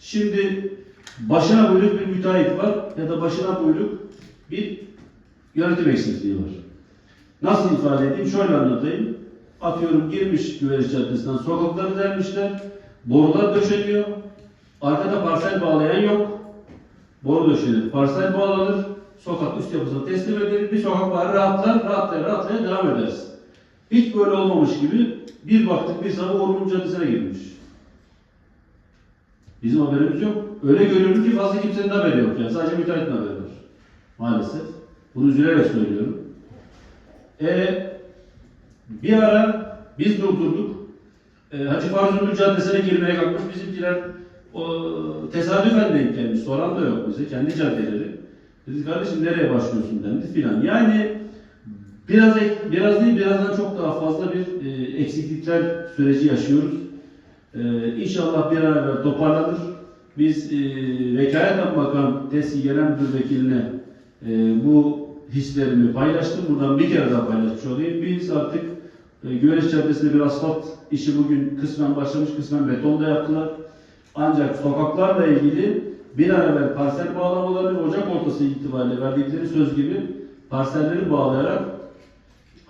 Şimdi başına buyruk bir müteahhit var ya da başına buyruk bir yönetim eksikliği var. Nasıl ifade edeyim? Şöyle anlatayım. Atıyorum girmiş Güveriş Caddesi'nden sokakları delmişler. Borular döşeniyor. Arkada parsel bağlayan yok. Boru döşenir. Parsel bağlanır. Sokak üst yapısına teslim edilir. Bir sokak var rahatlar. Rahatlaya rahatlaya devam ederiz. Hiç böyle olmamış gibi bir baktık bir sabah Ormun Caddesi'ne girmiş. Bizim haberimiz yok. Öyle görüyorum ki fazla kimsenin haberi yok. Yani sadece müteahhitin haberi var. Maalesef. Bunu üzülerek söylüyorum. E, bir ara biz durdurduk. E, Hacı Farzunlu Caddesi'ne girmeye kalkmış bizimkiler o, tesadüfen denk gelmiş. Soran da yok bize. Kendi caddeleri. Dedik kardeşim nereye başlıyorsun dendi filan. Yani biraz biraz değil birazdan çok daha fazla bir e, eksiklikler süreci yaşıyoruz. E, inşallah bir an evvel toparlanır. Biz e, vekaleten bakan TESİ Genel Müdür Vekiline e, bu hislerimi paylaştım. Buradan bir kere daha paylaşmış olayım. Biz artık e, Güveriş Caddesi'nde bir asfalt işi bugün kısmen başlamış, kısmen beton da yaptılar. Ancak sokaklarla ilgili bir an evvel parsel bağlamaları Ocak ortası itibariyle verdikleri söz gibi parselleri bağlayarak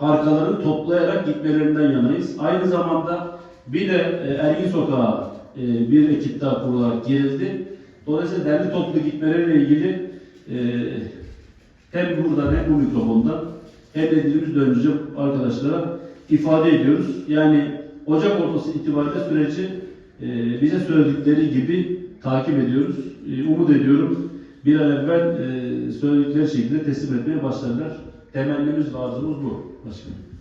arkalarını toplayarak gitmelerinden yanayız. Aynı zamanda bir de e, Ergin Sokağa e, bir ekip daha kurularak girildi. Dolayısıyla derli toplu gitmeleriyle ilgili e, hem buradan hem bu mikrofondan hem de dilimiz dönünce arkadaşlara ifade ediyoruz. Yani Ocak ortası itibariyle süreci e, bize söyledikleri gibi takip ediyoruz. E, umut ediyorum bir an evvel e, söyledikleri şekilde teslim etmeye başlarlar. Temennimiz arzumuz bu. Başkanım.